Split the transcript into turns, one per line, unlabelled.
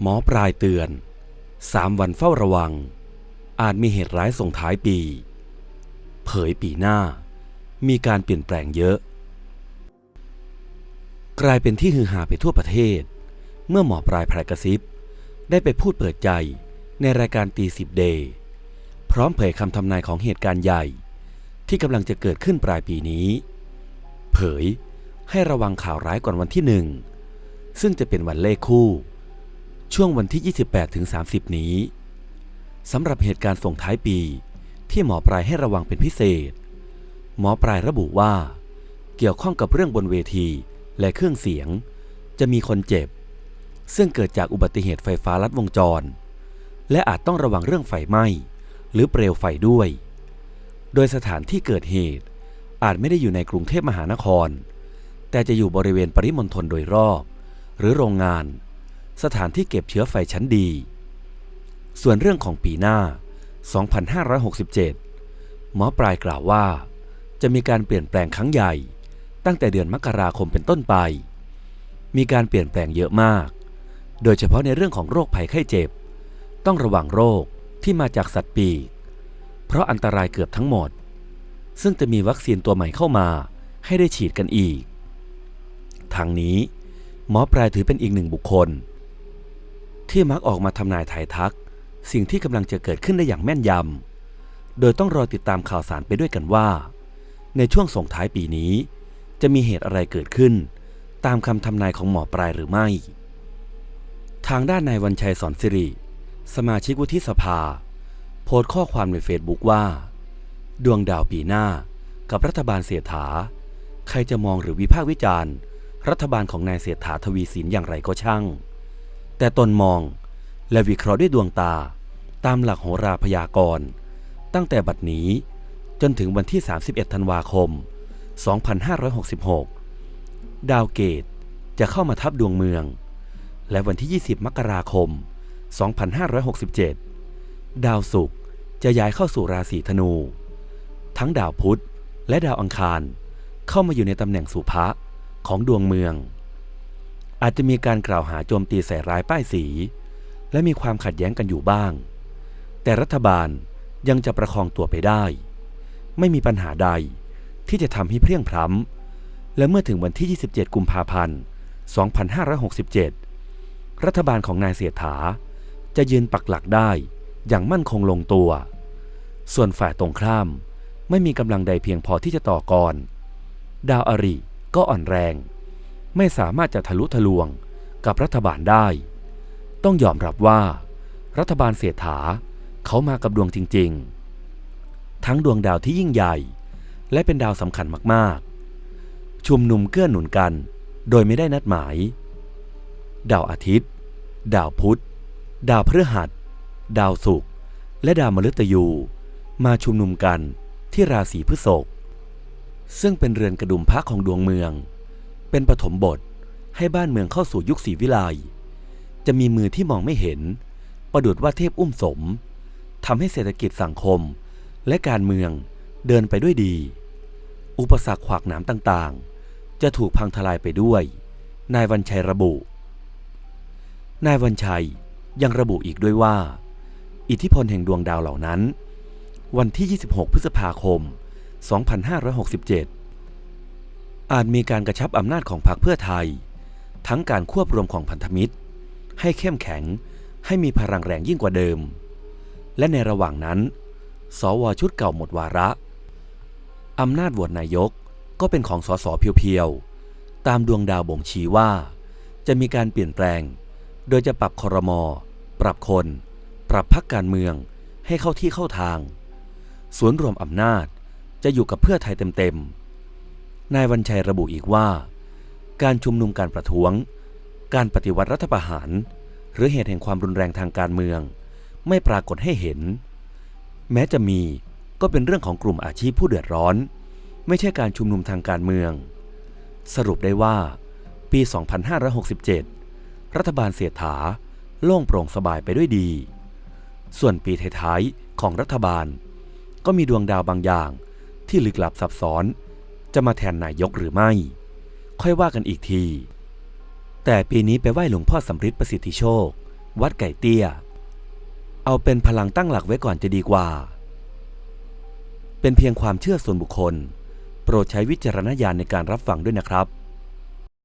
หมอปลายเตือนสามวันเฝ้าระวัง อาจมีเหตุร้ายส่งท้ายปี เผยปีหน้า มีการเปลี่ยนแปลงเยอะ กลายเป็นที่ฮือฮาไปทั่วประเทศ เมื่อหมอปลายพรายกระซิบ ได้ไปพูดเปิดใจในรายการตีสิบเดย์พร้อมเผยคำทำนายของเหตุการณ์ใหญ่ ที่กำลังจะเกิดขึ้นปลายปีนี้ เผยให้ระวังข่าวร้ายก่อนวันที่หนึ่ง ซึ่งจะเป็นวันเลขคู่ ช่วงวันที่ 28ถึง30 นี้สำหรับเหตุการณ์ส่งท้ายปี ที่หมอปลายให้ระวังเป็นพิเศษ หมอปลายระบุว่า เกี่ยวข้องกับเรื่องบนเวทีและเครื่องเสียง จะมีคนเจ็บ ซึ่งเกิดจากอุบัติเหตุไฟฟ้าลัดวงจร และอาจต้องระวังเรื่องไฟไหม้ หรือเปลวไฟด้วย โดยสถานที่เกิดเหตุอาจไม่ได้อยู่ในกรุงเทพมหานคร แต่จะอยู่บริเวณปริมณฑลโดยรอบ หรือโรงงาน สถานที่เก็บเชื้อไฟชั้นดี ส่วนเรื่องของปีหน้า 2567 หมอปลายกล่าวว่า จะมีการเปลี่ยนแปลงครั้งใหญ่ ตั้งแต่เดือนมกราคมเป็นต้นไป มีการเปลี่ยนแปลงเยอะมาก โดยเฉพาะในเรื่องของโรคภัยไข้เจ็บ ต้องระวังโรคที่มาจากสัตว์ปีก เพราะอันตรายเกือบทั้งหมด ซึ่งจะมีวัคซีนตัวใหม่เข้ามาให้ได้ฉีดกันอีก ทางนี้หมอปลายถือเป็นอีกหนึ่งบุคคล ที่มักออกมาทำนายทายทัก สิ่งที่กำลังจะเกิดขึ้นได้อย่างแม่นยำ โดยต้องรอติดตามข่าวสารไปด้วยกันว่า ในช่วงส่งท้ายปีนี้ จะมีเหตุอะไรเกิดขึ้น ตามคำทำนายของหมอปลายหรือไม่ ทางด้านนายวันชัยสอนสิริ สมาชิกวุฒิสภา โพสต์ข้อความในเฟซบุ๊กว่า ดวงดาวปีหน้า กับรัฐบาลเสียถา ใครจะมองหรือวิพากษ์วิจารณ์ รัฐบาลของนายเสียถาทวีสินอย่างไรก็ช่าง แต่ตนมองและวิเคราะห์ด้วยดวงตา ตามหลักโหราพยากรณ์ ตั้งแต่บัดนี้จนถึงวันที่ 31 ธันวาคม 2566 ดาวเกตจะเข้ามาทับดวงเมือง และวันที่ 20 มกราคม 2567 ดาวศุกร์จะย้ายเข้าสู่ราศีธนู ทั้งดาวพุธและดาวอังคารเข้ามาอยู่ในตำแหน่งสุภะของดวงเมือง อาจจะมีการกล่าวหาโจมตีใส่ร้ายป้ายสี และมีความขัดแย้งกันอยู่บ้าง แต่รัฐบาลยังจะประคองตัวไปได้ ไม่มีปัญหาใดที่จะทำให้เพรียงพร้ำและเมื่อถึงวันที่ 27 กุมภาพันธ์ 2567 รัฐบาลของนายเสียถา จะยืนปักหลักได้อย่างมั่นคงลงตัว ส่วนฝ่ายตรงข้ามไม่มีกำลังใดเพียงพอที่จะต่อกร ดาวอาริก็อ่อนแรง ไม่สามารถจะทะลุทะลวงกับรัฐบาลได้ ต้องยอมรับว่า รัฐบาลเสียถาเขามากับดวงจริง ๆ ทั้งดวงดาวที่ยิ่งใหญ่ และเป็นดาวสำคัญมากๆ ชุมนุมเกื้อหนุนกัน โดยไม่ได้นัดหมาย ดาวอาทิตย์ ดาวพุธ ดาวพฤหัส ดาวศุกร์และดาวมฤตยูมาชุมนุมกันที่ราศีพฤษภซึ่งเป็นเรือนกระดุมพระของดวงเมือง เป็นปฐมบทให้บ้านเมืองเข้าสู่ยุคศรีวิไลจะมีมือที่มองไม่เห็น ประดุดว่าเทพอุ้มสมทำให้เศรษฐกิจสังคม และการเมืองเดินไปด้วยดี อุปสรรคขวากหนามต่างๆ จะถูกพังทลายไปด้วย นายวันชัยระบุ นายวันชัยยังระบุอีกด้วยว่า อิทธิพลแห่งดวงดาวเหล่านั้น วันที่ 26 พฤษภาคม 2567 อาจมีการกระชับอำนาจของพรรคเพื่อไทย ทั้งการควบรวมของพันธมิตร ให้เข้มแข็งให้มีพลังแรงยิ่งกว่าเดิม และในระหว่างนั้น สวชุดเก่าหมดวาระอำนาจโหวตนายกก็เป็นของสสเพียวๆ ตามดวงดาวบ่งชี้ว่า จะมีการเปลี่ยนแปลง โดยจะปรับคอรมอ ปรับคน ปรับพักการเมืองให้เข้าที่เข้าทาง สวนรวมอำนาจจะอยู่กับเพื่อไทยเต็มๆ นายวันชัยระบุอีกว่า การชุมนุมการประท้วง การปฏิวัติรัฐประหาร หรือเหตุแห่งความรุนแรงทางการเมือง ไม่ปรากฏให้เห็น แม้จะมีก็เป็นเรื่องของกลุ่มอาชีพผู้เดือดร้อน ไม่ใช่การชุมนุมทางการเมือง สรุปได้ว่า ปี 2567 รัฐบาลเสียถาโล่งโปร่งสบายไปด้วยดี ส่วนปีท้ายๆของรัฐบาล ก็มีดวงดาวบางอย่างที่ลึกลับซับซ้อน จะมาแทนนายกหรือไม่ ค่อยว่ากันอีกที แต่ปีนี้ไปไหว้หลวงพ่อสำริดประสิทธิโชค วัดไก่เตี้ย เอาเป็นพลังตั้งหลักไว้ก่อนจะดีกว่า เป็นเพียงความเชื่อส่วนบุคคล โปรดใช้วิจารณญาณในการรับฟังด้วยนะครับ